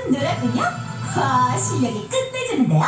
큰 누나군요. 와, 실력이 끝내주는데요.